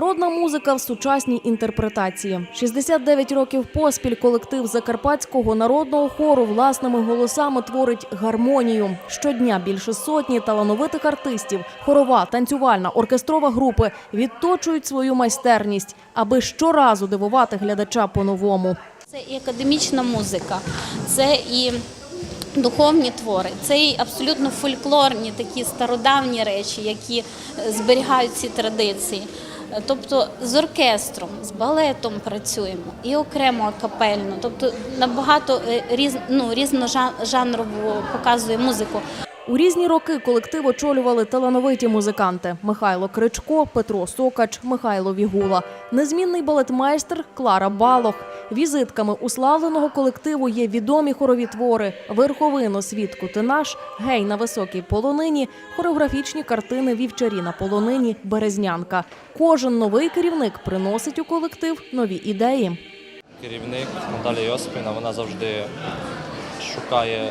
музика в сучасній інтерпретації. 69 років поспіль колектив Закарпатського народного хору власними голосами творить гармонію. Щодня більше сотні талановитих артистів, хорова, танцювальна, оркестрова групи відточують свою майстерність, аби щоразу дивувати глядача по-новому. Це і академічна музика, це і духовні твори, це і абсолютно фольклорні такі стародавні речі, які зберігають ці традиції. Тобто з оркестром, з балетом працюємо і окремо капельно, тобто набагато е, різ, ну, різножанрову показує музику. У різні роки колектив очолювали талановиті музиканти Михайло Кричко, Петро Сокач, Михайло Вігула, незмінний балетмайстер Клара Балох. Візитками уславленого колективу є відомі хорові твори Верховино свідку ти наш, Гей на високій полонині, хореографічні картини Вівчарі на полонині, Березнянка. Кожен новий керівник приносить у колектив нові ідеї. Керівник Наталія Йосипівна, вона завжди шукає е,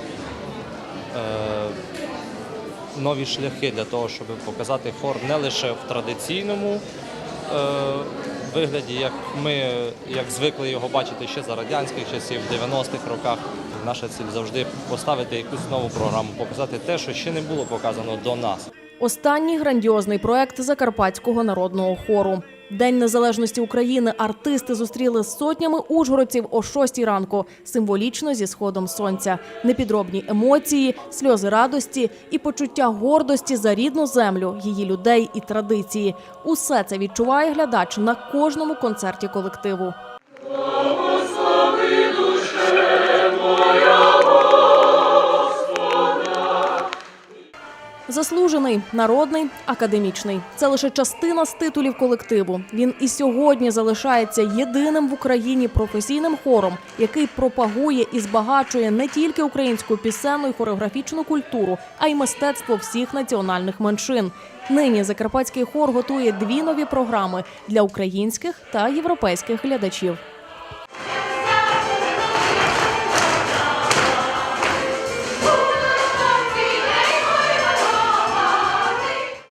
нові шляхи для того, щоб показати хор не лише в традиційному е, вигляді, як ми як звикли його бачити ще за радянських часів, в 90-х роках. Наша ціль завжди поставити якусь нову програму, показати те, що ще не було показано до нас. Останній грандіозний проект Закарпатського народного хору. День незалежності України артисти зустріли з сотнями ужгородців о 6 ранку, символічно зі сходом сонця. Непідробні емоції, сльози радості і почуття гордості за рідну землю, її людей і традиції. Усе це відчуває глядач на кожному концерті колективу. Заслужений, народний, академічний це лише частина з титулів колективу. Він і сьогодні залишається єдиним в Україні професійним хором, який пропагує і збагачує не тільки українську пісенну і хореографічну культуру, а й мистецтво всіх національних меншин. Нині закарпатський хор готує дві нові програми для українських та європейських глядачів.